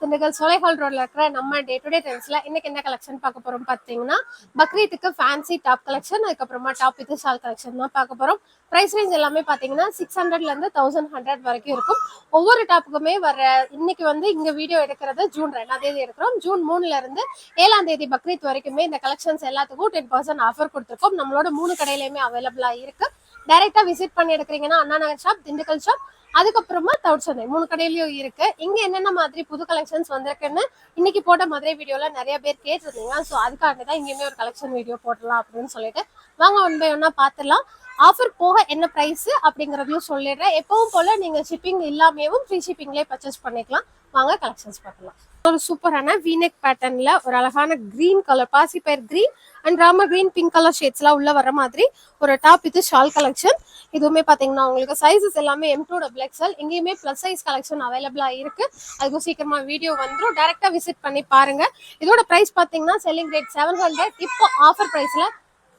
திண்டுக்கல் சோலைஹால் ரோட்ல இருக்கிற நம்ம டே டு டே ட்ரெண்ட்ஸ்ல இன்னைக்கு என்ன கலெக்ஷன் பார்க்க போறோம் பார்த்தீங்கன்னா பக்ரீத்துக்கு ஃபேன்சி டாப் கலெக்ஷன் அதுக்கப்புறமா டாப் வித் ஷால் கலெக்ஷன் தான் பார்க்க போறோம். ப்ரைஸ் ரேஞ்ச் எல்லாமே பார்த்தீங்கன்னா சிக்ஸ் ஹண்ட்ரட்ல இருந்து தௌசண்ட் ஹண்ட்ரட் வரைக்கும் இருக்கும். ஒவ்வொரு டாப்புக்குமே வர இன்னைக்கு வந்து இங்க வீடியோ எடுக்கிறது ஜூன் ரெண்டாம் தேதி எடுக்கிறோம். ஜூன் மூணுல இருந்து ஏழாம் தேதி பக்ரீத் வரைக்குமே இந்த கலெக்ஷன்ஸ் எல்லாத்துக்கும் டென் பர்சன்ட் ஆஃபர் கொடுத்துருக்கோம். நம்மளோட மூணு கடையிலுமே அவைலபிளா இருக்கு. டைரக்டா விசிட் பண்ணி எடுக்கிறீங்கன்னா அண்ணா நகர் ஷாப் திண்டுக்கல் ஷாப் அதுக்கப்புறமா தவுட் சந்தை மூணு கடையிலயும் இருக்கு. இங்க என்னென்ன மாதிரி புது கலெக்ஷன்ஸ் வந்திருக்குன்னு இன்னைக்கு போட்ட மதுரை வீடியோல நிறைய பேர் கேட்டிருந்தீங்க ஸோ அதுக்காக தான் இங்கேயுமே ஒரு கலெக்ஷன் வீடியோ போடலாம் அப்படின்னு சொல்லிட்டு. வாங்க ஒன் பை ஒன்னா பார்த்துலாம் ஆஃபர் போக என்ன பிரைஸ் அப்படிங்கறதையும் சொல்லிடுறேன். எப்பவும் போல நீங்க ஷிப்பிங் இல்லாமையும் ஃப்ரீ ஷிப்பிங்லேயே பர்ச்சேஸ் பண்ணிக்கலாம். வாங்க கலெக்ஷன்ஸ் பார்க்கலாம். ஒரு சூப்பரான வீனெக் பேட்டர்ன்ல ஒரு அழகான கிரீன் கலர் பாசி பேர் green and Rama green pink colour ஷேட்ஸ்லாம் உள்ள வர மாதிரி ஒரு டாப் இது ஷால் கலெக்ஷன் இதுவுமே பாத்தீங்கன்னா உங்களுக்கு சைஸஸ் எல்லாமே எம் டூ டபுள் எக்ஸ்எல் எங்கேயுமே ப்ளஸ் சைஸ் கலெக்ஷன் அவைலபிளா இருக்கு. அதுக்கும் சீக்கிரமா வீடியோ வந்துடும் டேரக்டா விசிட் பண்ணி பாருங்க. இதோட பிரைஸ் பாத்தீங்கன்னா செல்லிங் ரேட் செவன் ஹண்ட்ரட் இப்போ ஆஃபர் பிரைஸ்ல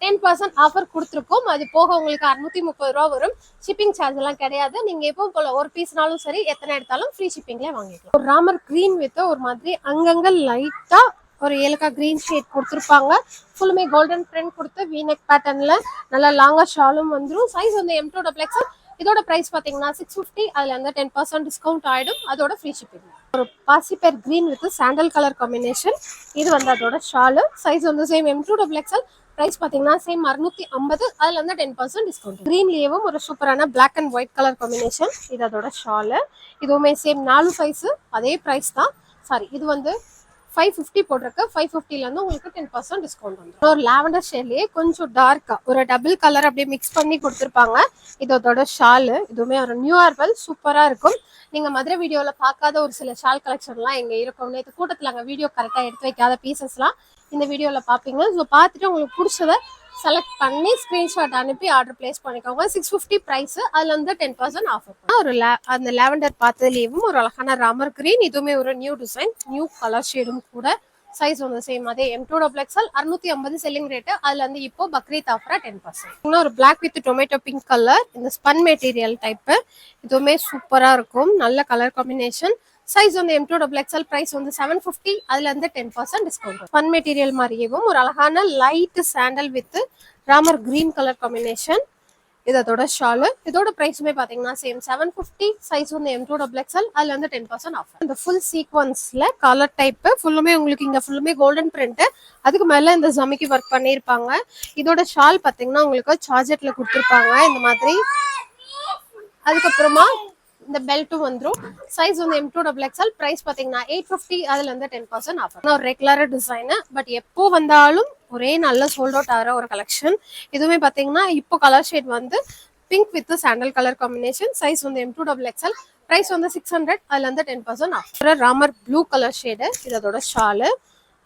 டென் பர்சன்ட் ஆஃபர் கொடுத்துருக்கோம். அது போக உங்களுக்கு அறுநூத்தி முப்பது ரூபா வரும். ஷிப்பிங் சார்ஜ் எல்லாம் கிடையாது. நீங்க எப்போ போல ஒரு பீஸ்னாலும் சரி எத்தனை எடுத்தாலும் ஃப்ரீ ஷிப்பிங்ல வாங்கிக்கலாம். ஒரு ராமர் கிரீன் வித் ஒரு மாதிரி அங்கங்க லைட்டா ஒரு ஏலக்காய் கிரீன் ஷேட் கொடுத்துருப்பாங்க. ஃபுல்லுமே கோல்டன் பிரிண்ட் கொடுத்து வீனெக் பேட்டர்ன்ல நல்லா லாங்கா ஷாலும் வந்துடும் சைஸ் வந்து எம் டூ டபுள் எக்ஸல் இதோட பிரைஸ் பாத்தீங்கன்னா சிக்ஸ் ஃபிஃப்டி அதுல இருந்து டென் பர்சன்ட் டிஸ்கவுண்ட் ஆயிடும். அதோட ஃப்ரீ ஷிப்பிங் ஒரு பாசிபேர் green with sandal colour combination இது வந்து அதோட ஷாலு சைஸ் வந்து same M to double XL price பார்த்தீங்கன்னா சேம் அறுநூத்தி ஐம்பது அதுல இருந்து டென் பர்சன்ட் டிஸ்கவுண்ட் க்ரீன்லேயும் ஒரு சூப்பரான black and white colour combination இது அதோட ஷாலு இதுவுமே சேம் நாலு சைஸு அதே ப்ரைஸ் தான். சாரி இது வந்து ஃபைவ் ஃபிஃப்டி போட்டிருக்கு. ஃபைவ் ஃபிஃப்டிலேருந்து உங்களுக்கு டென் பர்சன்ட் டிஸ்கவுண்ட் வந்துடும் ஒரு லாவெண்டர் ஷேட்லேயே கொஞ்சம் டார்க்காக ஒரு டபுள் கலர் அப்படியே மிக்ஸ் பண்ணி கொடுத்துருப்பாங்க. இதோட ஷாலு இதுவுமே ஒரு நியூ ஆர்வல் சூப்பராக இருக்கும். நீங்கள் மதுரை வீடியோவில் பார்க்காத ஒரு சில ஷால் கலெக்ஷன்லாம் இங்கே இருக்கும். நேற்று கூட்டத்தில் அங்கே வீடியோ கரெக்டாக எடுத்து வைக்காத பீசஸ்லாம் இந்த வீடியோவில் பார்ப்பீங்க ஸோ பார்த்துட்டு உங்களுக்கு பிடிச்சதை செலக்ட் பண்ணி ஸ்க்ரீன்ஷாட் அனுப்பி ஆர்டர் பிளேஸ் பண்ணிக்கோங்க. சிக்ஸ் ஃபிஃப்டி ப்ரைஸ் அதில் வந்து டென் பர்சன்ட் ஆஃபர் ஒரு அந்த லாவெண்டர் பார்த்ததுலேயும் ஒரு அழகான ராமர் கிரீன் இதுவுமே ஒரு நியூ டிசைன் நியூ கலர் ஷேடும் கூட சைஸ் வந்து சேம் அதே எம் டூ டபுள் எக்ஸ்எல் அறுநூத்தி ஐம்பது செல்லிங் ரேட்டு அதுல வந்து இப்போ பக்ரீத் ஆஃபரா டென் பர்சன்ட் இன்னும் ஒரு black with tomato pink colour இந்த ஸ்பன் மெட்டீரியல் டைப்பு இதுவுமே சூப்பரா இருக்கும். நல்ல கலர் காம்பினேஷன் சைஸ் வந்து M to double XL price வந்து செவன் ஃபிஃப்டி அதுல இருந்து ten percent discount spun material மாதிரியேவும் ஒரு அழகான light sandal with Ramar green colour combination இதோட ஷாலு இதோட ப்ரைஸுமே பார்த்தீங்கன்னா சேம் செவன் ஃபிஃப்டி சைஸ் வந்து எம் டூ டபுள் எக்ஸ்எல் அதில் வந்து டென் பர்சன்ட் ஆஃப் இந்த ஃபுல் சீக்வன்ஸில் கலர் டைப்பு ஃபுல்லுமே உங்களுக்கு இங்கே ஃபுல்லுமே கோல்டன் பிரிண்ட்டு அதுக்கு மேலே இந்த ஜமிக்கு ஒர்க் பண்ணியிருப்பாங்க இதோட ஷால் பார்த்தீங்கன்னா உங்களுக்கு சார்ஜெட்டில் கொடுத்துருப்பாங்க. இந்த மாதிரி. அதுக்கப்புறமா இந்த பெல்ட்டும் வந்துரும். சைஸ் வந்து M to double XL price பார்த்தீங்கன்னா எயிட் ஃபிஃப்டி அதுல இருந்து டென் பர்சன்ட் ஆஃபர் ஒரு ரெகுலராக டிசைனு பட் எப்போ வந்தாலும் ஒரே நல்ல சோல்ட் அவுட் ஆகிற ஒரு கலெக்ஷன் இதுவுமே பார்த்தீங்கன்னா இப்போ கலர் ஷேட் வந்து pink with sandal colour combination size வந்து M to double XL price வந்து சிக்ஸ் ஹண்ட்ரட் அதுல இருந்து ten percent offer Ramar blue colour shade இது அதோட ஷாலு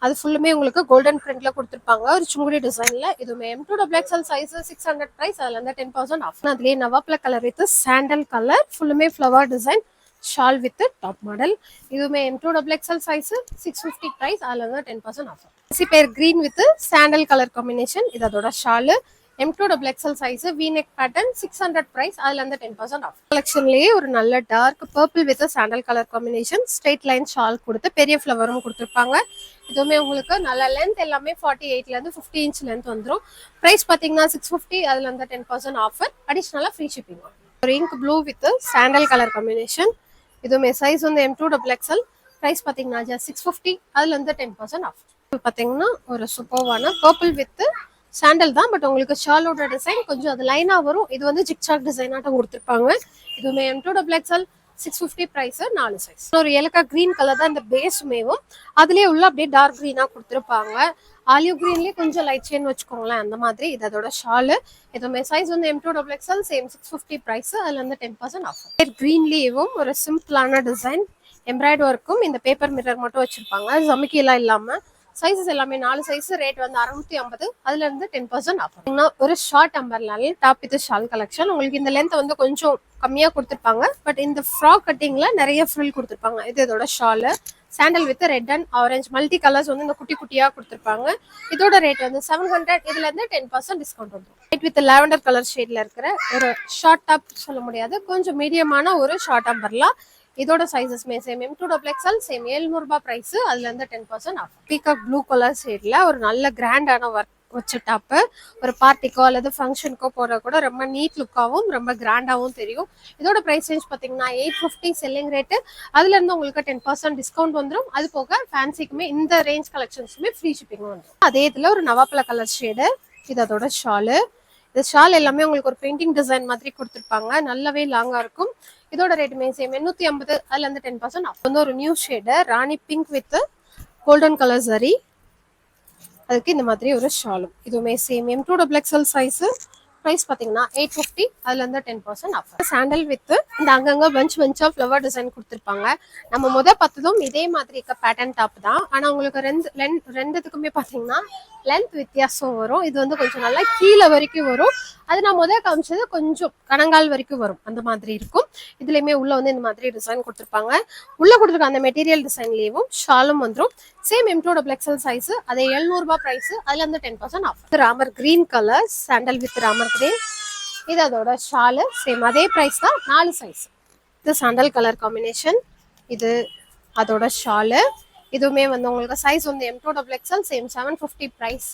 அது ஃபுல்லுமே உங்களுக்கு கோல்டன் பிரிண்ட்ல கொடுத்துருப்பாங்க. ஒரு சுங்குடி டிசைன்ல இதுவுமே M to double XL size six hundred price அதுல இருந்து டென் தௌசண்ட் ஆஃப் அதுலயே நவாப்ல கலர் வித் சாண்டல் கலர் ஃபுல்லுமே flower design shawl with top model இதுவுமே M to double XL size six fifty price அதுல இருந்து ten percent offer sea pear green with sandal colour combination இது அதோட shawl M to double XL size V neck pattern six hundred price அதுல இருந்து ten percent of கலெக்ஷன்லேயே ஒரு நல்ல dark purple with sandal colour combination straight line shawl கொடுத்து பெரிய ஃப்ளவரும் கொடுத்துருப்பாங்க. இதுவுமே உங்களுக்கு நல்ல லென்த் எல்லாமே ஃபார்ட்டி எயிட்லேருந்து ஃபிஃப்டி இன்ச் லென்த் வந்துடும் ப்ரைஸ் பார்த்தீங்கன்னா சிக்ஸ் ஃபிஃப்டி அதுல இருந்து டென் பர்சன்ட் ஆஃபர் அடிஷ்னலாக ஃப்ரீ ஷிப்பிங் ஒரு ink blue with sandal colour combination இதுவுமே சைஸ் வந்து M to double XL price பார்த்தீங்கன்னா ஜஸ்ட் சிக்ஸ் ஃபிஃப்டி அதுல இருந்து டென் பர்சன்ட் ஆஃப் பார்த்தீங்கன்னா ஒரு சூப்பர்வான பர்பிள் வித் சாண்டல் தான் பட் உங்களுக்கு ஷாலோட டிசைன் கொஞ்சம் அது லைனாக வரும். இது வந்து ஜிக்சாக் டிசைனாட்டம் கொடுத்துருப்பாங்க. இதுவுமே M to double XL six fifty price நாலு சைஸ் ஒரு ஏலக்காய் கிரீன் கலர் தான் இந்த பேஸுமேவும் அதுலேயே உள்ள அப்படியே டார்க் க்ரீனாக கொடுத்துருப்பாங்க. ஆலிவ் கிரீன்லேயே கொஞ்சம் லைட் செயின் வச்சுக்கோங்களேன். அந்த மாதிரி இது அதோட ஷாலு இதுவுமே சைஸ் வந்து M to double XL same six fifty price அதில் வந்து டென் பர்சன்ட் ஆஃபர் க்ரீன்லேயும் ஒரு சிம்பிளான டிசைன் எம்ப்ராய்டு ஒர்க்கும் இந்த பேப்பர் மிரர் மட்டும் வச்சிருப்பாங்க. ஜமிக்கிலாம் இல்லாமல் சைஸஸ் எல்லாமே நாலு சைஸ் ரேட் வந்து அறுநூத்தி ஐம்பது அதுல இருந்து டென் பர்சன்ட் ஆஃபர் ஒரு ஷார்ட் அம்பர்லாலே டாப் வித் ஷால் கலெக்ஷன் உங்களுக்கு இந்த லென்த் வந்து கொஞ்சம் கம்மியா கொடுத்துருப்பாங்க. பட் இந்த ஃப்ராக் கட்டிங்ல நிறைய ஃப்ரில் கொடுத்துருப்பாங்க. இது இதோட shawl sandal with red and orange multi colours வந்து இந்த குட்டி குட்டியா கொடுத்துருப்பாங்க. இதோட ரேட் வந்து செவன் ஹண்ட்ரட் இதுல இருந்து டென் பர்சன்ட் டிஸ்கவுண்ட் வந்துடும் ரைட் வித் லாவெண்டர் கலர் ஷேட்ல இருக்கிற ஒரு ஷார்ட் டாப் சொல்ல முடியாது. கொஞ்சம் மீடியமான ஒரு ஷார்ட் அம்பர்லா இதோட சைஸஸ்மே same M to double XL same ஏழ்நூறுபா price அதுல இருந்து ten percent off peacock blue colour ஷேட்ல ஒரு நல்ல கிராண்டான ஒர்க் வச்ச டாப்பு ஒரு பார்ட்டிக்கோ அல்லது ஃபங்க்ஷனுக்கோ போகிற கூட ரொம்ப நீட் லுக்காகவும் ரொம்ப கிராண்டாகவும் தெரியும். இதோட ப்ரைஸ் ரேஞ்ச் பார்த்தீங்கன்னா எயிட் ஃபிஃப்டி செல்லிங் ரேட்டு அதுல இருந்து உங்களுக்கு டென் பர்சன்ட் டிஸ்கவுண்ட் வந்துடும் அது போக ஃபேன்சிக்குமே இந்த ரேஞ்ச் கலெக்ஷன்ஸுமே ஃப்ரீ ஷிப்பிங் வந்துடும் அதே இதில் ஒரு நவாப்பழ கலர் ஷேடு இது அதோட ஷாலு இந்த ஷால் எல்லாமே உங்களுக்கு ஒரு பெயிண்டிங் டிசைன் மாதிரி கொடுத்துருப்பாங்க. நல்லாவே லாங்காக இருக்கும். இதோட ரேட்டுமே சேம் எண்ணூற்றி ஐம்பது அதுல இருந்து டென் பர்சன்ட் ஆஃப் வந்து ஒரு new shade Rani pink with golden colour சரி அதுக்கு இந்த மாதிரி ஒரு ஷாலும் இதுவுமே same M to double XL size price பார்த்தீங்கன்னா எயிட் ஃபிஃப்டி அதுலேருந்து ten percent offer sandal with இந்த அங்கங்கே பஞ்ச் பஞ்சாக ஃப்ளவர் டிசைன் கொடுத்துருப்பாங்க. நம்ம முத பார்த்ததும் இதே மாதிரி இருக்க பேட்டர்ன் டாப் தான். ஆனால் உங்களுக்கு ரெண்டு லென்த் ரெண்டுத்துக்குமே பார்த்தீங்கன்னா லென்த் வித்தியாசம் வரும். இது வந்து கொஞ்சம் நல்லா கீழே வரைக்கும் வரும். அது நான் முதல் காமிச்சது கொஞ்சம் கணங்கால் வரைக்கும் வரும். அந்த மாதிரி இருக்கும். இதுலேயுமே உள்ளே வந்து இந்த மாதிரி டிசைன் கொடுத்துருப்பாங்க. உள்ளே கொடுத்துருக்க அந்த மெட்டீரியல் டிசைன்லேயும் ஷாலும் வந்துடும் same M to double XL அதே எழுநூறுபா ப்ரைஸ் அதில் வந்து ten percent offer Ramar green colour sandal with Ramar green இது அதோட ஷாலு சேம் அதே ப்ரைஸ் தான் நாலு சைஸ் இது சாண்டல் கலர் காம்பினேஷன் இது அதோட ஷாலு. இதுவுமே வந்து உங்களுக்கு சைஸ் வந்து M to double XL same seven fifty price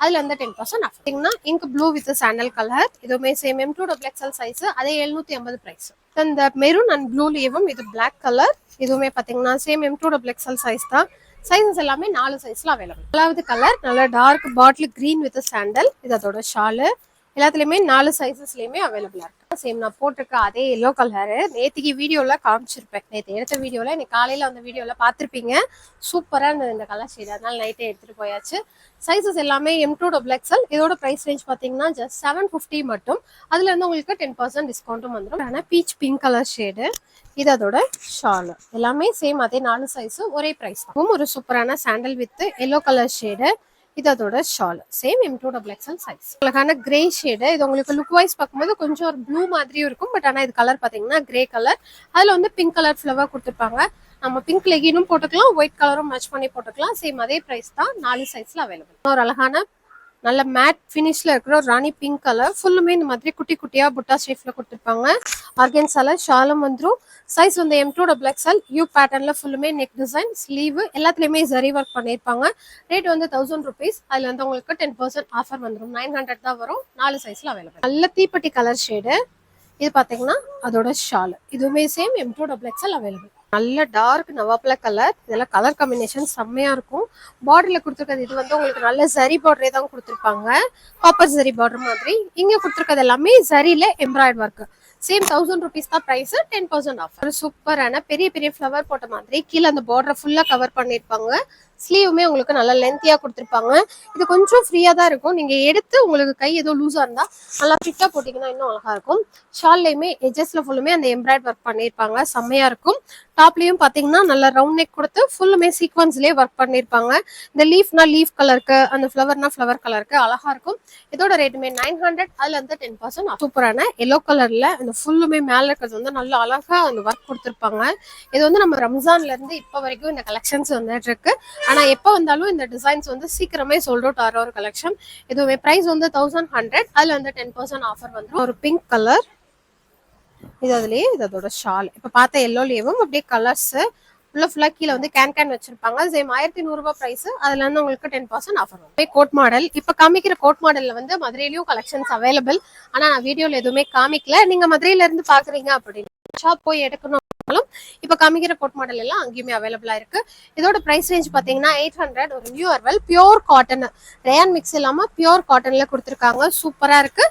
அதுல இருந்து டென் பர்சன்ட் அப்படிங்கன்னா பார்த்தீங்கன்னா ink blue with sandal colour இதுவுமே same M to double XL size அதே எழுநூத்தி ஐம்பது ப்ரைஸ் இந்த மெரூன் அண்ட் ப்ளூ லேவும் இது பிளாக் கலர் இதுவுமே பார்த்தீங்கன்னா same M to double XL size தான். சைஸஸ் எல்லாமே நாலு சைஸ்ல அவைலபிள் நாலாவது கலர் நல்ல dark bottle green with sandal இது அதோட ஷாலு. எல்லாத்துலேயுமே நாலு சைஸஸ்லேயுமே அவைலபிளாக இருக்கு. சேம் நான் போட்டிருக்க அதே எல்லோ கலரு நேற்றுக்கு வீடியோவில் காமிச்சிருப்பேன். நேற்று எடுத்த வீடியோவில் இன்னைக்கு காலையில் அந்த வீடியோவில் பார்த்துருப்பீங்க. சூப்பராக இருந்தது இந்த கலர் ஷேட் அதனால நைட்டே எடுத்துகிட்டு போயாச்சு. சைஸஸ் எல்லாமே எம் டூ டபுள் எக்ஸல் இதோட ப்ரைஸ் ரேஞ்ச் பார்த்தீங்கன்னா ஜஸ்ட் செவன் ஃபிஃப்டி மட்டும். அதுலேருந்து உங்களுக்கு டென் பர்சன்ட் டிஸ்கவுண்ட்டும் வந்துடும் ஆனால் பீச் பிங்க் கலர் ஷேடு இது அதோட ஷாலு எல்லாமே சேம் அதே நாலு சைஸும் ஒரே ப்ரைஸ் ஒரு சூப்பரான sandal with yellow colour shade இது அதோட shawl same M to double XL size அழகான கிரே ஷேடு இது உங்களுக்கு லுக் வைஸ் பார்க்கும்போது கொஞ்சம் ஒரு ப்ளூ மாதிரியும் இருக்கும் பட் ஆனால் இது கலர் பார்த்தீங்கன்னா கிரே கலர் அதில் வந்து பிங்க் கலர் ஃப்ளவர் கொடுத்துருப்பாங்க. நம்ம பிங்க் லெகினும் போட்டுக்கலாம் ஒயிட் கலரும் மேட்ச் பண்ணி போட்டுக்கலாம். சேம் அதே ப்ரைஸ் தான் நாலு சைஸ்ல அவைலபிள் ஒரு அழகான நல்ல மேட் ஃபினிஷ்ல இருக்கிற ராணி பிங்க் கலர் ஃபுல்லுமே இந்த மாதிரி குட்டி குட்டியா புட்டா ஷேப்ல கொடுத்துருப்பாங்க. ஆர்கன்ஸால ஷாலும் வந்துடும் சைஸ் வந்து M to double XL U பேட்டர்ன்ல ஃபுல்லுமே நெக் டிசைன் ஸ்லீவ் எல்லாத்துலயுமே ஜரி ஒர்க் பண்ணியிருப்பாங்க. ரேட் வந்து தௌசண்ட் ருபீஸ் அதுல வந்து உங்களுக்கு டென் பர்சன்ட் ஆஃபர் வந்துடும் நைன் ஹண்ட்ரட் தான் வரும். நாலு சைஸ்ல அவைலபிள் நல்ல தீப்பெட்டி கலர் ஷேடு இது பாத்தீங்கன்னா அதோட ஷால் இதுவுமே same M to double XL available நல்ல டார்க் நவாப்பில கலர் இதெல்லாம் கலர் காம்பினேஷன் செம்மையா இருக்கும். பார்டர்ல கொடுத்துருக்கிறது இது வந்து உங்களுக்கு நல்ல சரி பார்டரே தான் கொடுத்துருப்பாங்க. காப்பர் சரி பார்டர் மாதிரி. இங்க கொடுத்துருக்கிறது எல்லாமே சரியில embroidery work same thousand rupees தான் ப்ரைஸ் டென் பர்சன்ட் ஆஃப் சூப்பரான பெரிய பெரிய ஃப்ளவர் போட்ட மாதிரி கீழே அந்த பார்டரை ஃபுல்லா கவர் பண்ணியிருப்பாங்க ஸ்லீவுமே உங்களுக்கு நல்லா லென்த்தியா கொடுத்துருப்பாங்க. இது கொஞ்சம் ஃப்ரீயா தான் இருக்கும். நீங்க எடுத்து உங்களுக்கு கை ஏதோ லூஸா இருந்தா நல்லா ஃபிட்டா போட்டீங்கன்னா இன்னும் அழகா இருக்கும். ஷால்லையுமே எஜஸ்ல ஃபுல்லுமே அந்த எம்ப்ராய்ட் ஒர்க் பண்ணியிருப்பாங்க செம்மையா இருக்கும். டாப்லயும் பாத்தீங்கன்னா நல்லா ரவுண்ட் நெக் கொடுத்து ஃபுல்லுமே சீக்வன்ஸ்லயே ஒர்க் பண்ணியிருப்பாங்க இந்த லீஃப்னா லீஃப் கலருக்கு அந்த ஃப்ளவர்னா ஃப்ளவர் கலருக்கு அழகா இருக்கும். இதோட ரேட்டுமே நைன் ஹண்ட்ரட் அதுல இருந்து டென் பர்சன்ட் சூப்பரான எல்லோ கலர்ல அந்த ஃபுல்லுமே மேல இருக்கிறது வந்து நல்லா அழகா அந்த ஒர்க் கொடுத்துருப்பாங்க. இது வந்து நம்ம ரம்ஜான்ல இருந்து இப்போ வரைக்கும் இந்த கலெக்ஷன்ஸ் வந்துட்டு இருக்கு. ஆனா எப்போ வந்தாலும் இந்த டிசைன்ஸ் வந்து சீக்கிரமே சோல்ட் அவுட் ஆகிற ஒரு கலெக்ஷன் இதுவே பிரைஸ் வந்து தௌசண்ட் ஹண்ட்ரட் அதுல வந்து டென் பர்சன்ட் ஆஃபர் வந்துடும் ஒரு பிங்க் கலர் இது அதுலயே இது அதோட ஷால் இப்ப பார்த்த எல்லோலயும் அப்படியே கலர்ஸ் உள்ள ஃபுல்லாக கீழே வந்து கேன் கேன் வச்சிருப்பாங்க. சேம் ஆயிரத்தி நூறுபா ப்ரைஸ் அதுல இருந்து உங்களுக்கு டென் பர்சன்ட் ஆஃபர் வரும். கோட் மாடல் இப்போ காமிக்கிற கோட் மாடலில் வந்து மதுரையிலையும் கலெக்ஷன்ஸ் அவைலபிள் ஆனால் நான் வீடியோவில் எதுவுமே காமிக்கல. நீங்கள் மதுரையில இருந்து அப்படின்னு ஷாப் போய் எடுக்கணும் இப்ப காமிக்கிற கோட் மாடல் எல்லாம் அங்கேயுமே அவைலபிளா இருக்கு. இதோட பிரைஸ் ரேஞ்ச் பாத்தீங்கன்னா எயிட் ஹண்ட்ரட் ஒரு new arrival pure cotton rayon mix இல்லாம பியோர் காட்டன்ல கொடுத்துருக்காங்க. சூப்பரா இருக்கு.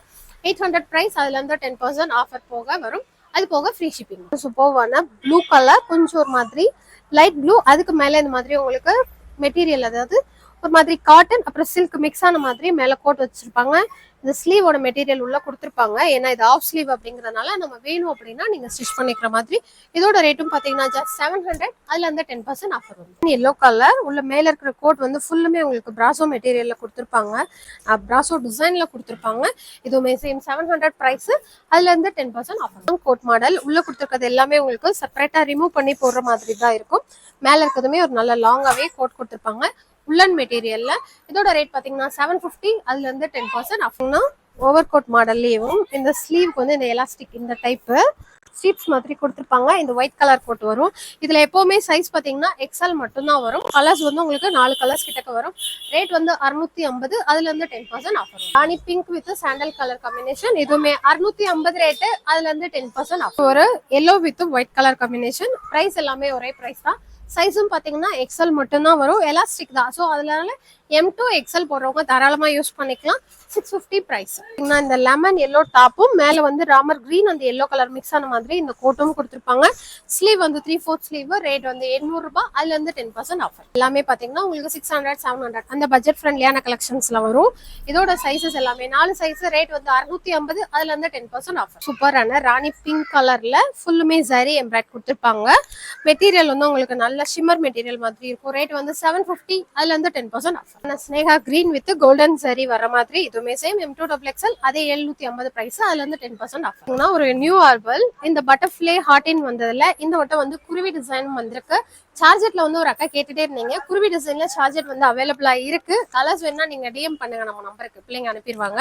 எயிட் ஹண்ட்ரட் பிரைஸ் அதுல இருந்து டென் பர்சன்ட் ஆஃபர் போக வரும். அது போக ஃப்ரீ ஷிப்பிங் சூப்பர்வான ப்ளூ கலர் கொஞ்சம் ஒரு மாதிரி. லைட் ப்ளூ அதுக்கு மேல இந்த மாதிரி உங்களுக்கு மெட்டீரியல் அதாவது ஒரு மாதிரி காட்டன் அப்புறம் சில்க் மிக்ஸ் ஆன மாதிரி மேல கோட் வச்சிருப்பாங்க. இந்த ஸ்லீவோட மெட்டீரியல் உள்ள கொடுத்துருப்பாங்க. ஏன்னா இது ஆஃப் ஸ்லீவ் அப்படிங்கறதுனால நம்ம வேணும் அப்படின்னா நீங்க ஸ்டிச் பண்ணிக்கிற மாதிரி. இதோட ரேட்டும் பாத்தீங்கன்னா ஜஸ்ட் செவன் ஹண்ட்ரட் அதுல இருந்து டென் பர்சன்ட் ஆஃபர் வரும். எல்லோ கலர் உள்ள மேல இருக்கிற கோட் வந்து ஃபுல்லுமே உங்களுக்கு பிராசோ மெட்டீரியல்ல கொடுத்துருப்பாங்க. பிராசோ டிசைன்ல கொடுத்துருப்பாங்க. இதுவுமே சேம் செவன் ஹண்ட்ரட் பிரைஸ் அதுல இருந்து ten percent offer coat model உள்ள கொடுத்துருக்கிறது எல்லாமே உங்களுக்கு செப்பரேட்டா ரிமூவ் பண்ணி போடுற மாதிரி தான் இருக்கும். மேல இருக்கிறதுமே ஒரு நல்ல லாங்காவே கோட் கொடுத்துருப்பாங்க. உள்ளன் மெட்டீரியல்ல இதோட ரேட் பாத்தீங்கன்னா செவன் ஃபிஃப்டி அதுல இருந்து டென் பர்சன்ட் ஆஃப்னா ஓவர் கோட் மாடல்லையும் இந்த ஸ்லீவ்க்கு வந்து இந்த எலாஸ்டிக் இந்த டைப்பு ஸ்ட்ரீப்ஸ் மாதிரி கொடுத்துருப்பாங்க. இந்த ஒயிட் கலர் கோட் வரும். இதுல எப்பவுமே சைஸ் பாத்தீங்கன்னா எக்ஸல் மட்டும்தான் வரும். கலர்ஸ் வந்து உங்களுக்கு நாலு கலர்ஸ் கிட்டக்க வரும். ரேட் வந்து அறுநூத்தி ஐம்பது அதுல இருந்து ten percent offer rani pink with sandal colour combination இதுவுமே அறுநூத்தி ஐம்பது ரேட்டு அதுல இருந்து டென் பர்சன்ட் ஆஃபர் ஒரு yellow with white colour combination price எல்லாமே ஒரே பிரைஸ் தான். சைஸும் பாத்தீங்கன்னா எக்ஸல் மட்டும்தான் வரும். எலாஸ்டிக் தான். ஸோ அதனால எம் டூ எக்ஸல் போடுறவங்க தாராளமாக யூஸ் பண்ணிக்கலாம். சிக்ஸ் ஃபிஃப்டி ப்ரைஸ் இந்த லெமன் எல்லோ டாப்பும் மேல வந்து ராமர் கிரீன் அந்த எல்லோ கலர் மிக்ஸ் ஆன மாதிரி இந்த கோட்டும் கொடுத்துருப்பாங்க. ஸ்லீவ் வந்து த்ரீ ஃபோர்த் ஸ்லீவ் ரேட் வந்து எண்ணூறு ரூபாய். அதுல டென் பர்சன்ட் ஆஃபர் எல்லாமே பார்த்தீங்கன்னா உங்களுக்கு சிக்ஸ் ஹண்ட்ரட் செவன் ஹண்ட்ரட் அந்த பட்ஜெட் ஃப்ரெண்ட்லியான கலெக்ஷன்ஸில் வரும். இதோட சைஸஸ் எல்லாமே நாலு சைஸ் ரேட் வந்து அறுநூத்தி ஐம்பது அதுலருந்து டென் பர்சன்ட் ஆஃபர் சூப்பரான ராணி பிங்க் கலர்ல ஃபுல்லுமே சரி எம்ப்ராய்ட் கொடுத்துருப்பாங்க. மெட்டீரியல் வந்து உங்களுக்கு நல்ல ஷிம்மர் மெட்டீரியல் மாதிரி இருக்கும். ரேட் வந்து செவன் ஃபிஃப்டி அதுல இருந்து ten percent offer Sneha green with golden சரி வர மாதிரி இதுவுமே same M to double XL அதே எழுநூத்தி ஐம்பது பிரைஸ் அதுல இருந்து டென் பர்சன்ட் ஆஃப் ஒரு நியூ ஆர்பல் இந்த பட்டர்ஃபிளே ஹார்டின் வந்ததுல இந்த வட்டம் வந்து குருவி டிசைன் வந்திருக்கு. சார்ஜெட்ல வந்து ஒரு அக்கா கேட்டுட்டே இருந்தீங்க. குருவி டிசைன்ல சார்ஜெட் வந்து அவைலபிளா இருக்கு. கலர்ஸ் வேணா நீங்க டிஎம் பண்ணுங்க நம்ம நம்பருக்கு பிள்ளைங்க அனுப்பிடுவாங்க.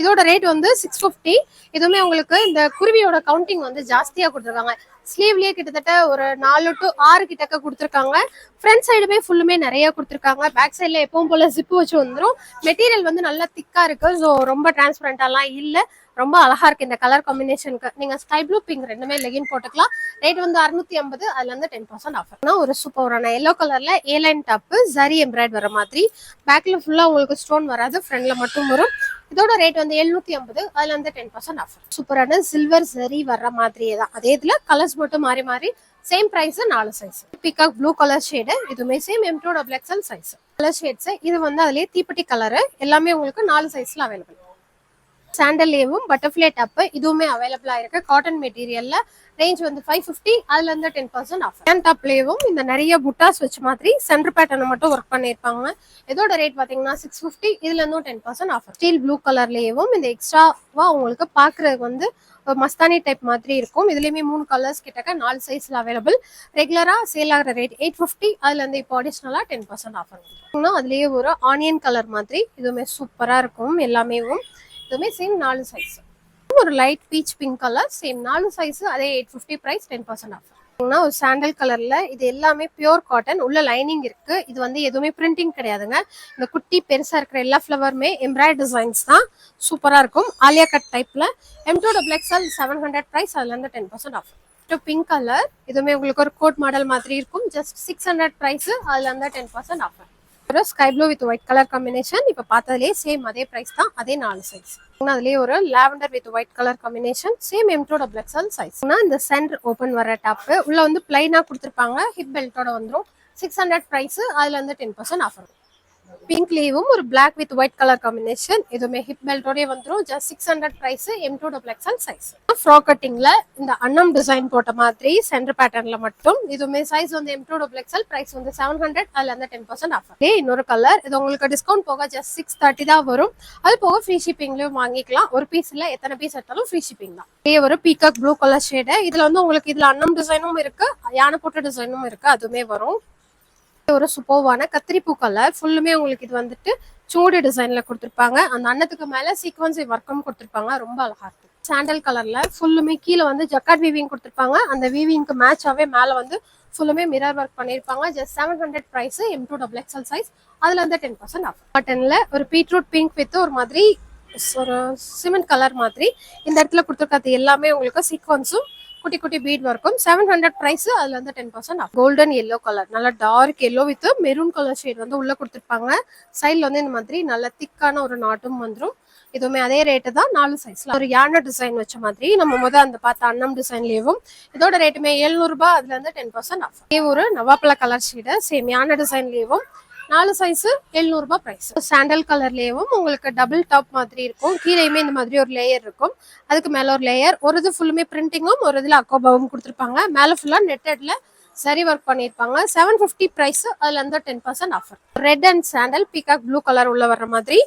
இதோட ரேட் வந்து சிக்ஸ் ஃபிஃப்டி இதுவுமே உங்களுக்கு இந்த குருவியோட கவுண்டிங் வந்து ஜாஸ்தியா கொடுத்துருக்காங்க. ஸ்லீவ்லயே கிட்டத்தட்ட ஒரு நாலு டு ஆறு கிட்டக்க கொடுத்துருக்காங்க. ஃப்ரண்ட் சைடுமே ஃபுல்லுமே நிறைய கொடுத்துருக்காங்க. பேக் சைடுல எப்பவும் போல ஜிப்பு வச்சு வந்துடும் மெட்டீரியல் வந்து நல்லா திக்கா இருக்கு. ஸோ ரொம்ப டிரான்ஸ்பரண்டாலாம் இல்லை. ரொம்ப அழகா இருக்கு இந்த கலர் காம்பினேஷனுக்கு நீங்க ஸ்கை ப்ளூ பிங்க் ரெண்டுமே லெகின் போட்டுக்கலாம். ரேட் வந்து அறுநூத்தி ஐம்பது அதுல இருந்து டென் பர்சன்ட் ஆஃபர் ஒரு சூப்பரான எல்லோ கலர்ல ஏலைன் டாப்பு ஜரி எம்ப்ராய்ட் வர மாதிரி. பேக்ல ஃபுல்லா உங்களுக்கு ஸ்டோன் வராது ஃப்ரண்ட்ல மட்டும் வரும். இதோட ரேட் வந்து எழுநூத்தி ஐம்பது அதுல இருந்து டென் பர்சன்ட் ஆஃபர் சூப்பரான சில்வர் சரி வர்ற மாதிரியே தான். அதே இதுல கலர்ஸ் மட்டும் மாறி மாறி சேம் பிரைஸ் நாலு size peacock blue colour shade இதுவுமே same M to double size colour shades இது வந்து அதுலயே தீப்பெட்டி கலரு எல்லாமே உங்களுக்கு நாலு சைஸ்ல அவைலபிள் சாண்டல்லேயும் பட்டர்ஃப்ளை டாப் இதுவுமே அவைலபிளா இருக்கு காட்டன் மெட்டீரியல்ல ரேஞ்ச் வந்து ஃபைவ் ஃபிஃப்டி அதுலேருந்து டென் பர்சன்ட் ஆஃப் ஹேண்ட் டாப்லேயும் இந்த நிறைய புட்டாஸ் வச்ச மாதிரி சென்டர் பேட்டர்னை மட்டும் ஒர்க் பண்ணியிருப்பாங்க. இதோட ரேட் பாத்தீங்கன்னா six fifty இதுலேருந்தும் ten percent offer steel blue கலர்லயும் இந்த எக்ஸ்ட்ராவா உங்களுக்கு பாக்குறதுக்கு வந்து மஸ்தானி டைப் மாதிரி இருக்கும். இதுலேயுமே மூணு கலர்ஸ் கிட்டக்க நாலு சைஸ்ல அவைலபிள் ரெகுலரா சேல் ஆகிற ரேட் எயிட் ஃபிஃப்டி அதுல இருந்து இப்போ அடிஷ்னலா டென் பர்சன்ட் ஆஃபர் அதுலயே ஒரு ஆனியன் கலர் மாதிரி இதுவுமே சூப்பரா இருக்கும். எல்லாமேவும் இதுவுமே சேம் நாலு சைஸ் ஒரு light peach pink colour same நாலு சைஸ் அதே eight fifty price ten percent offer ஒரு சாண்டல் கலர்ல இது எல்லாமே பியூர் காட்டன் உள்ள லைனிங் இருக்கு. இது வந்து எதுவுமே பிரிண்டிங் கிடையாதுங்க. இந்த குட்டி பெருசா இருக்கிற எல்லா ஃபிளவருமே எம்ப்ராய்ட் டிசைன்ஸ் தான். சூப்பரா இருக்கும். ஆலியா கட் டைப்ல M to double XL seven hundred price அதுல இருந்து ten percent offer pink colour இதுவுமே உங்களுக்கு ஒரு கோட் மாடல் மாதிரி இருக்கும். ஜஸ்ட் சிக்ஸ் ஹண்ட்ரட் ப்ரைஸ் அதுல இருந்து டென் பர்சன்ட் ஆஃபர் ஒரு sky blue with white colour combination இப்போ பார்த்ததுலேயே சேம் அதே ப்ரைஸ் தான் அதே நாலு சைஸ் அதுலேயே ஒரு lavender with white colour combination same M to double size இந்த சென்டர் ஓப்பன் வர டாப்பு உள்ள வந்து பிளைனாக கொடுத்துருப்பாங்க ஹிப் பெல்ட்டோட வந்துடும் சிக்ஸ் ஹண்ட்ரட் ப்ரைஸ் அதுல இருந்து டென் பர்சன்ட் ஆஃபர் பிங்க் லீவும் ஒரு black with white colour combination எதுவுமே ஹிப் பெல்ட்டோடய வந்துடும் just six hundred price M to double XL size frock கட்டிங்ல இந்த அன்னம் டிசைன் போட்ட மாதிரி சென்டர் பேட்டர்ன்ல மட்டும் இதுவுமே சைஸ் வந்து M to double XL price வந்து செவன் ஹண்ட்ரட் அதுல இருந்து டென் பர்சன்ட் ஆஃபர் இன்னொரு கலர் இது உங்களுக்கு டிஸ்கவுண்ட் போக ஜஸ்ட் சிக்ஸ் தேர்ட்டி தான் வரும். அது போக ஃப்ரீ ஷிப்பிங்லயும் வாங்கிக்கலாம். ஒரு பீஸ்ல எத்தனை பீஸ் எடுத்தாலும் ஃப்ரீ ஷிப்பிங் தான். இதே ஒரு பீகாக் ப்ளூ கலர் ஷேடு இதுல வந்து உங்களுக்கு இதுல அன்னம் டிசைனும் இருக்கு யானை போட்ட டிசைனும் இருக்கு அதுவுமே வரும். ஒரு சூப்பர்வான கத்திரிப்பூ கலர் ஃபுல்லுமே உங்களுக்கு இது வந்துட்டு சூடு டிசைன்ல கொடுத்துருப்பாங்க. அந்த அன்னத்துக்கு மேல சீக்வன்ஸ் ஒர்க்கும் கொடுத்துருப்பாங்க. ரொம்ப அழகா இருக்கு சாண்டல் கலர்ல ஃபுல்லுமே கீழே வந்து ஜக்காட் வீவிங் கொடுத்துருப்பாங்க. அந்த வீவிங்க்கு மேட்சாவே மேல வந்து ஃபுல்லுமே மிரர் ஒர்க் பண்ணிருப்பாங்க just seven hundred price M to double XL size அதுல இருந்து டென் பர்சன்ட் ஆஃப் பட்டன்ல ஒரு பீட்ரூட் பிங்க் வித் ஒரு மாதிரி ஒரு சிமெண்ட் கலர் மாதிரி. இந்த இடத்துல கொடுத்துருக்கிறது எல்லாமே உங்களுக்கு சீக்வன்ஸும் குட்டி குட்டி பீட் ஒர்க்கும் செவன் ஹண்ட்ரட் ப்ரைஸ் அதுல வந்து ten percent off golden yellow colour நல்லா dark yellow with maroon colour shade வந்து உள்ள கொடுத்துருப்பாங்க. சைட்ல வந்து இந்த மாதிரி நல்ல திக்கான ஒரு நாட்டும் வந்துடும் இதுவுமே அதே ரேட்டு தான் நாலு சைஸ்ல ஒரு யானை டிசைன் வச்ச மாதிரி நம்ம முதல் அந்த பார்த்த அன்னம் டிசைன்லேயும் இதோட ரேட்டுமே எழுநூறுபா அதுல இருந்து டென் பர்சன்ட் ஆஃப் இதே ஒரு நவாப்பழ கலர் ஷீடு சேம் யானை டிசைன்லயும் நாலு சைஸு எழுநூறுபா ப்ரைஸ் சாண்டல் கலர்லேயும் உங்களுக்கு டபுள் டாப் மாதிரி இருக்கும். கீழேயுமே இந்த மாதிரி ஒரு லேயர் இருக்கும். அதுக்கு மேலே ஒரு லேயர் ஒரு இது ஃபுல்லுமே பிரிண்டிங்கும் ஒரு இதில் அக்கோபாவும் கொடுத்துருப்பாங்க. மேலே ஃபுல்லாக நெட்டட்ல சரி ஒர்க் பண்ணியிருப்பாங்க. செவன் ஃபிஃப்டி ப்ரைஸ் அதில் இருந்து ten percent offer red and sandal peacock blue colour உள்ள வர்ற மாதிரி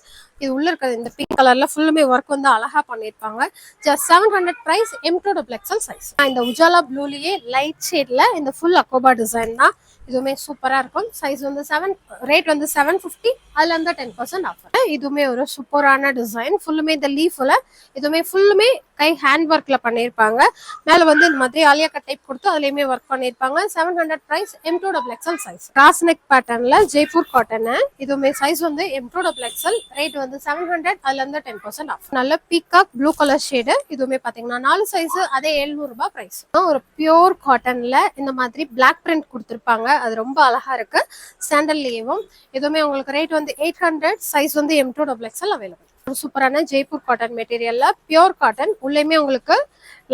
இது உள்ள இருக்கிறது இந்த பிங்க் கலர்ல ஃபுல்லுமே ஒர்க் வந்து அழகா பண்ணியிருப்பாங்க. Just seven hundred price M to double XL size இந்த உஜாலா ப்ளூலயே லைட் ஷேட்ல இந்த ஃபுல் அக்கோபா டிசைன் தான் இதுவுமே சூப்பராக இருக்கும். சைஸ் வந்து செவன் ரேட் வந்து செவன் ஃபிஃப்டி அதில் இருந்து டென் பர்சன்ட் ஆஃபர் இதுவுமே ஒரு சூப்பரான டிசைன் ஃபுல்லுமே இந்த லீஃபில் இதுவுமே ஃபுல்லுமே கை ஹேண்ட் ஒர்க்கில் பண்ணியிருப்பாங்க. மேலே வந்து இந்த மாதிரி ஆலியா கட் டைப் கொடுத்து அதுலேயுமே ஒர்க் பண்ணியிருப்பாங்க. Seven hundred price M to double XL size cross neck பேட்டர்னில் ஜெய்ப்பூர் காட்டனு இதுவுமே சைஸ் வந்து M to double XL rate வந்து செவன் ஹண்ட்ரட் அதில் இருந்து டென் பர்சன்ட் ஆஃப் நல்ல பீகாக் ப்ளூ கலர் ஷேடு இதுவுமே பார்த்தீங்கன்னா நாலு சைஸ் அதே எழுநூறுபா ப்ரைஸ் ஒரு பியோர் காட்டனில் இந்த மாதிரி பிளாக் பிரிண்ட் கொடுத்துருப்பாங்க. அது ரொம்ப அழகா இருக்கு. சாண்டல்லேயும் இதுவுமே உங்களுக்கு ரேட் வந்து எயிட் ஹண்ட்ரட் சைஸ் வந்து M to double XL available ஒரு சூப்பரான ஜெய்ப்பூர் காட்டன் மெட்டீரியல்ல பியோர் காட்டன் உள்ளேயுமே உங்களுக்கு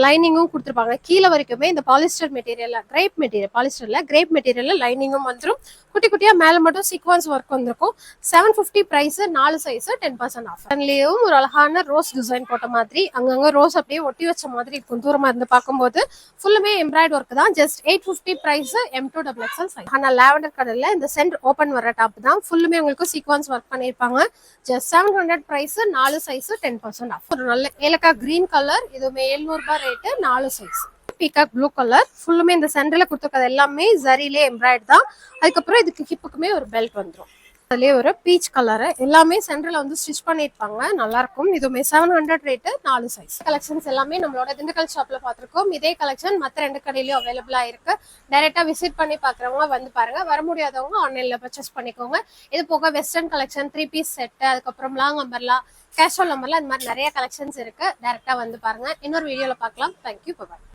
லைனிங்கும் கொடுத்துருப்பாங்க. கீழே வரைக்குமே இந்த பாலிஸ்டர் மெட்டீரியல்ல கிரேப் மெட்டீரியல் பாலிஸ்டர்ல கிரேப் மெட்டீரியல்ல லைனிங்கும் வந்துடும் குட்டி குட்டியா மேலே மட்டும் சீக்வன்ஸ் ஒர்க் வந்திருக்கும். செவன் ஃபிஃப்டி பிரைஸ் நாலு சைஸ் டென் பர்சன்ட் ஆஃப் அதுலயும் ஒரு அழகான ரோஸ் டிசைன் போட்ட மாதிரி அங்கங்க ரோஸ் அப்படியே ஒட்டி வச்ச மாதிரி இருக்கும். தூரமா இருந்து பார்க்கும்போது ஃபுல்லுமே எம்ப்ராய்ட் ஒர்க் தான். Just eight fifty price M to double XL size ஆனா லாவெண்டர் இந்த சென்ட் ஓப்பன் வர டாப் தான். ஃபுல்லுமே உங்களுக்கு சீக்வன்ஸ் ஒர்க் பண்ணியிருப்பாங்க. ஜஸ்ட் செவன் ஹண்ட்ரட் பிரைஸ் நாலு சைஸ் டென் பர்சன்ட் ஆஃப் ஒரு நல்ல ஏலக்காய் கிரீன் கலர் இதுவுமே எழுநூறுபா ரேட்டு நாலு சைஸ் பீகாக் ப்ளூ கலர் ஃபுல்லுமே இந்த சென்டர்ல கொடுத்துருக்கிறது எல்லாமே ஜரிலே எம்ப்ராய்டு தான். அதுக்கப்புறம் இதுக்கு ஹிப்புக்குமே ஒரு பெல்ட் வந்துடும் அதுலயே ஒரு பீச் கலர் எல்லாமே சென்ட்ரல வந்து ஸ்டிச் பண்ணிருப்பாங்க. நல்லா இருக்கும் இதுவுமே செவன் ஹண்ட்ரட் ரேட்டு நாலு சைஸ் கலெக்ஷன்ஸ் எல்லாமே நம்மளோட திண்டுக்கல் ஷாப்ல பார்த்திருக்கோம். இதே கலெக்ஷன் மற்ற ரெண்டு கடையிலயும் அவைலபிளா இருக்கு. டைரக்டா விசிட் பண்ணி பாக்குறவங்க வந்து பாருங்க. வர முடியாதவங்க ஆன்லைன்ல பர்ச்சேஸ் பண்ணிக்கோங்க. இது போக western collection three piece set அதுக்கப்புறம் லாங் அம்பர்லா கேஷுவல் நம்பர்ல இந்த மாதிரி நிறைய கலெக்ஷன்ஸ் இருக்கு. டைரக்டா வந்து பாருங்க. இன்னொரு வீடியோல பார்க்கலாம். Thank you bye